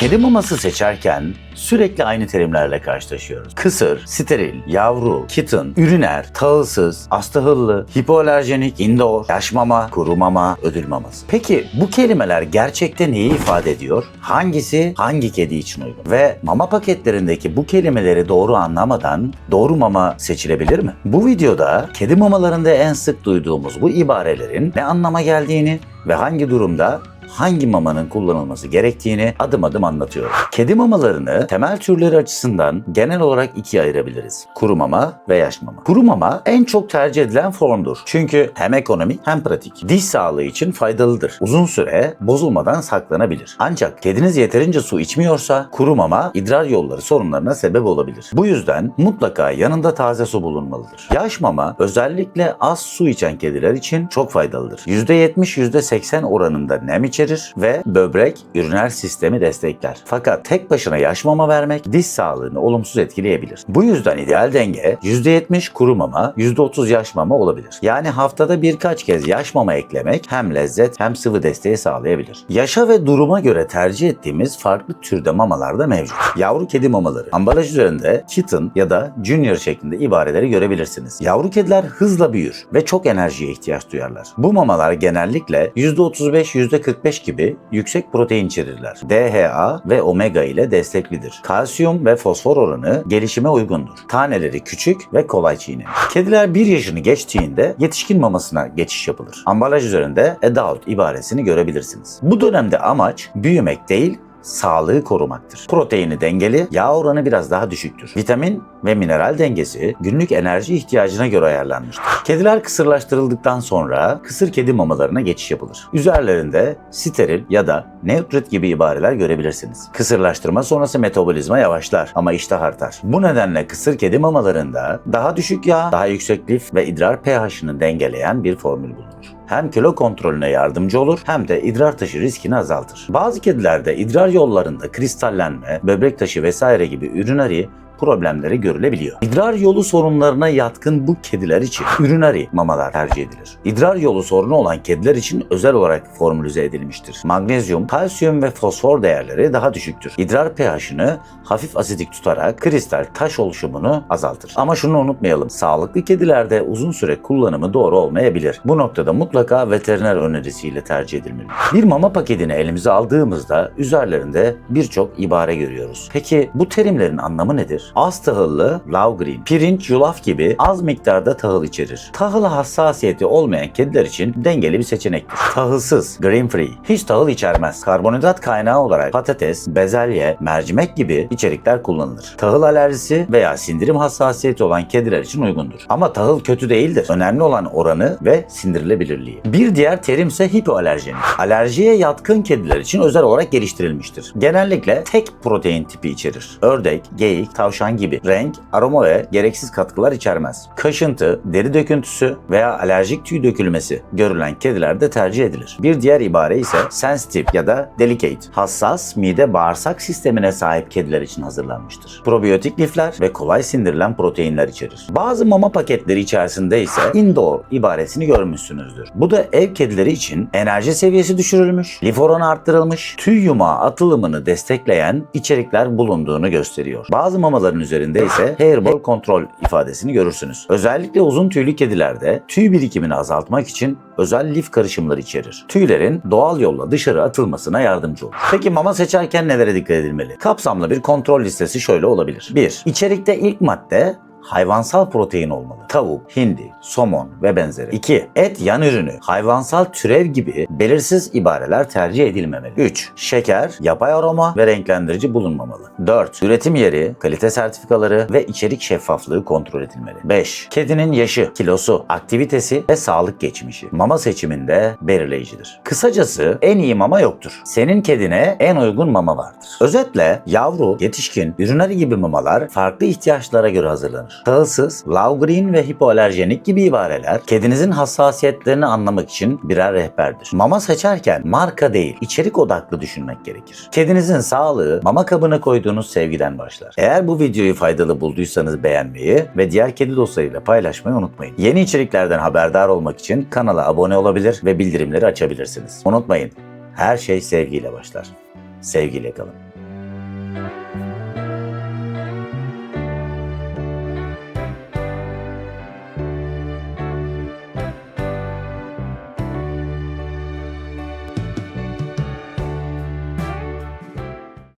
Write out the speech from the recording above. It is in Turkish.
Kedi maması seçerken sürekli aynı terimlerle karşılaşıyoruz. Kısır, steril, yavru, kitten, üriner, tahılsız, astahıllı, hipoalerjenik, indoor, yaş mama, kuru mama, ödül maması. Peki bu kelimeler gerçekte neyi ifade ediyor? Hangisi hangi kedi için uygun? Ve mama paketlerindeki bu kelimeleri doğru anlamadan doğru mama seçilebilir mi? Bu videoda kedi mamalarında en sık duyduğumuz bu ibarelerin ne anlama geldiğini ve hangi durumda hangi mamanın kullanılması gerektiğini adım adım anlatıyorum. Kedi mamalarını temel türleri açısından genel olarak ikiye ayırabiliriz. Kuru mama ve yaş mama. Kuru mama en çok tercih edilen formdur. Çünkü hem ekonomik hem pratik. Diş sağlığı için faydalıdır. Uzun süre bozulmadan saklanabilir. Ancak kediniz yeterince su içmiyorsa kuru mama idrar yolları sorunlarına sebep olabilir. Bu yüzden mutlaka yanında taze su bulunmalıdır. Yaş mama özellikle az su içen kediler için çok faydalıdır. %70-%80 oranında nem içerir ve böbrek üriner sistemi destekler. Fakat tek başına yaş mama vermek diş sağlığını olumsuz etkileyebilir. Bu yüzden ideal denge %70 kuru mama, %30 yaş mama olabilir. Yani haftada birkaç kez yaş mama eklemek hem lezzet hem sıvı desteği sağlayabilir. Yaşa ve duruma göre tercih ettiğimiz farklı türde mamalar da mevcut. Yavru kedi mamaları. Ambalaj üzerinde kitten ya da junior şeklinde ibareleri görebilirsiniz. Yavru kediler hızla büyür ve çok enerjiye ihtiyaç duyarlar. Bu mamalar genellikle %35-%45 gibi yüksek protein içerirler. DHA ve omega ile desteklidir. Kalsiyum ve fosfor oranı gelişime uygundur. Taneleri küçük ve kolay çiğnenir. Kediler 1 yaşını geçtiğinde yetişkin mamasına geçiş yapılır. Ambalaj üzerinde adult ibaresini görebilirsiniz. Bu dönemde amaç büyümek değil, sağlığı korumaktır. Proteini dengeli, yağ oranı biraz daha düşüktür. Vitamin ve mineral dengesi günlük enerji ihtiyacına göre ayarlanmıştır. Kediler kısırlaştırıldıktan sonra kısır kedi mamalarına geçiş yapılır. Üzerlerinde steril ya da neutrit gibi ibareler görebilirsiniz. Kısırlaştırma sonrası metabolizma yavaşlar ama iştah artar. Bu nedenle kısır kedi mamalarında daha düşük yağ, daha yüksek lif ve idrar pH'ını dengeleyen bir formül bulunur hem kilo kontrolüne yardımcı olur hem de idrar taşı riskini azaltır. Bazı kedilerde idrar yollarında kristallenme, böbrek taşı vesaire gibi ürünari problemleri görülebiliyor. İdrar yolu sorunlarına yatkın bu kediler için ürünari mamalar tercih edilir. İdrar yolu sorunu olan kediler için özel olarak formülize edilmiştir. Magnezyum, kalsiyum ve fosfor değerleri daha düşüktür. İdrar pH'ını hafif asidik tutarak kristal taş oluşumunu azaltır. Ama şunu unutmayalım. Sağlıklı kedilerde uzun süre kullanımı doğru olmayabilir. Bu noktada mutlaka veteriner önerisiyle tercih edilmeli. Bir mama paketini elimize aldığımızda üzerlerinde birçok ibare görüyoruz. Peki bu terimlerin anlamı nedir? Az tahıllı, low green, pirinç, yulaf gibi az miktarda tahıl içerir. Tahıla hassasiyeti olmayan kediler için dengeli bir seçenektir. Tahılsız, green free, hiç tahıl içermez. Karbonhidrat kaynağı olarak patates, bezelye, mercimek gibi içerikler kullanılır. Tahıl alerjisi veya sindirim hassasiyeti olan kediler için uygundur. Ama tahıl kötü değildir. Önemli olan oranı ve sindirilebilirliği. Bir diğer terim ise hipoalerjenik. Alerjiye yatkın kediler için özel olarak geliştirilmiştir. Genellikle tek protein tipi içerir. Ördek, geyik, tavşan gibi renk, aroma ve gereksiz katkılar içermez. Kaşıntı, deri döküntüsü veya alerjik tüy dökülmesi görülen kedilerde tercih edilir. Bir diğer ibare ise sensitive ya da delicate, hassas mide bağırsak sistemine sahip kediler için hazırlanmıştır. Probiyotik lifler ve kolay sindirilen proteinler içerir. Bazı mama paketleri içerisinde ise indoor ibaresini görmüşsünüzdür. Bu da ev kedileri için enerji seviyesi düşürülmüş, lif oranı arttırılmış, tüy yumağı atılımını destekleyen içerikler bulunduğunu gösteriyor. Bazı mamaların üzerinde ise hairball kontrol ifadesini görürsünüz. Özellikle uzun tüylü kedilerde tüy birikimini azaltmak için özel lif karışımları içerir. Tüylerin doğal yolla dışarı atılmasına yardımcı olur. Peki mama seçerken nelere dikkat edilmeli? Kapsamlı bir kontrol listesi şöyle olabilir. 1. İçerikte ilk madde hayvansal protein olmalı. Tavuk, hindi, somon ve benzeri. 2. Et yan ürünü, hayvansal türev gibi belirsiz ibareler tercih edilmemeli. 3. Şeker, yapay aroma ve renklendirici bulunmamalı. 4. Üretim yeri, kalite sertifikaları ve içerik şeffaflığı kontrol edilmeli. 5. Kedinin yaşı, kilosu, aktivitesi ve sağlık geçmişi mama seçiminde belirleyicidir. Kısacası en iyi mama yoktur. Senin kedine en uygun mama vardır. Özetle yavru, yetişkin, ürünleri gibi mamalar farklı ihtiyaçlara göre hazırlanır. Tahılsız, low green ve hipoalerjenik gibi ibareler kedinizin hassasiyetlerini anlamak için birer rehberdir. Mama seçerken marka değil, içerik odaklı düşünmek gerekir. Kedinizin sağlığı mama kabına koyduğunuz sevgiden başlar. Eğer bu videoyu faydalı bulduysanız beğenmeyi ve diğer kedi dostlarıyla paylaşmayı unutmayın. Yeni içeriklerden haberdar olmak için kanala abone olabilir ve bildirimleri açabilirsiniz. Unutmayın, her şey sevgiyle başlar. Sevgiyle kalın.